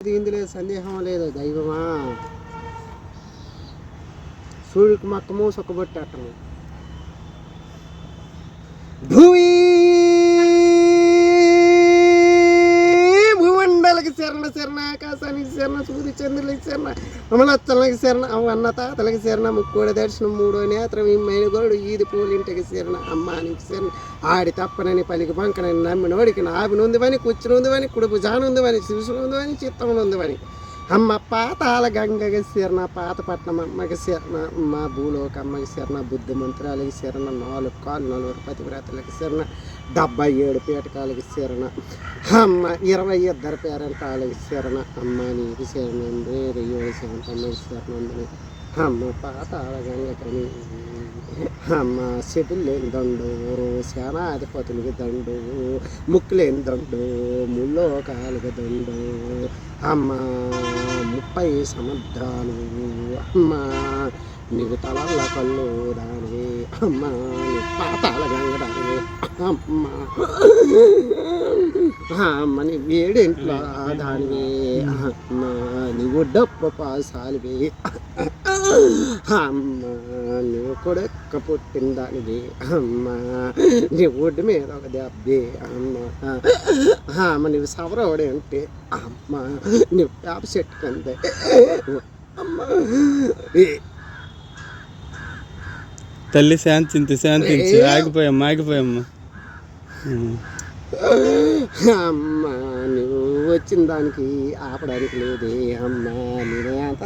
ఇందులో సందేహం లేదు దైవమా? సూర్యుడికి మక్కము సొక్కబొట్టము భూమి శరణ శరణ ఆకాశానికి శరణ సూర్యచంద్రులకి శరణ అమలత్తలకి శరణ అన్న తాతలకి శరణ ముక్కోడ దర్శనం మూడో నేత్రం ఈ మైనగోడు ఈది పూలింటికి శరణ అమ్మానికి శరణ ఆడి తప్పనని పలికి పంకనని నమ్మినోడికి నాభి నొందివని కుచ్చి నొందివని కుడుపు జానుందివని శిరుసు నొందివని చిత్తం ఉందివని అమ్మ పాతాల గంగకి శరణ పాతపట్నం అమ్మకి శరణ మా భూలోక అమ్మకి శరణ బుద్ధి మంత్రాలకి శరణ నాలుగు కాళ్ళు నలుగురు పతివ్రతలకి శరణ డెబ్బై ఏడు పీటకాలకి శరణ అమ్మ ఇరవై ఇద్దరు పేరంటాలకి శరణ అమ్మ నీకు శరణం రేరు ఏడు శాంతమ్మకి శరణందని అమ్మ పాతాల గంగకని అమ్మ లేని దండు సేనాధిపతులకి దండు ముక్కు లేని దండు ముల్లోకాలకి దండు. అమ్మ ముప్పై సముద్రాలు అమ్మ నీకు తలల్ల కళ్ళు దానివి. అమ్మ నీ పాతాల గంగడానివి అమ్మ అమ్మ నీ వేడింట్లో దానివి. అమ్మ నీ ఒడ్డప్ప పాసాలివి అమ్మ నువ్వు కొడక్క పుట్టిన దానివి అమ్మ నీ ఒడ్డు మీద ఒక దెబ్బే. అమ్మ అమ్మ నువ్వు సవరవడే అంటే అమ్మ నువ్వు వేప చెట్టు కందే. అమ్మ తల్లి శాంతించు శాంతించు. ఆగిపోయామ్మా ఆగిపోయామ్మా. అమ్మ నువ్వు వచ్చిన దానికి ఆపడానికి లేదే అమ్మా నేనే అంత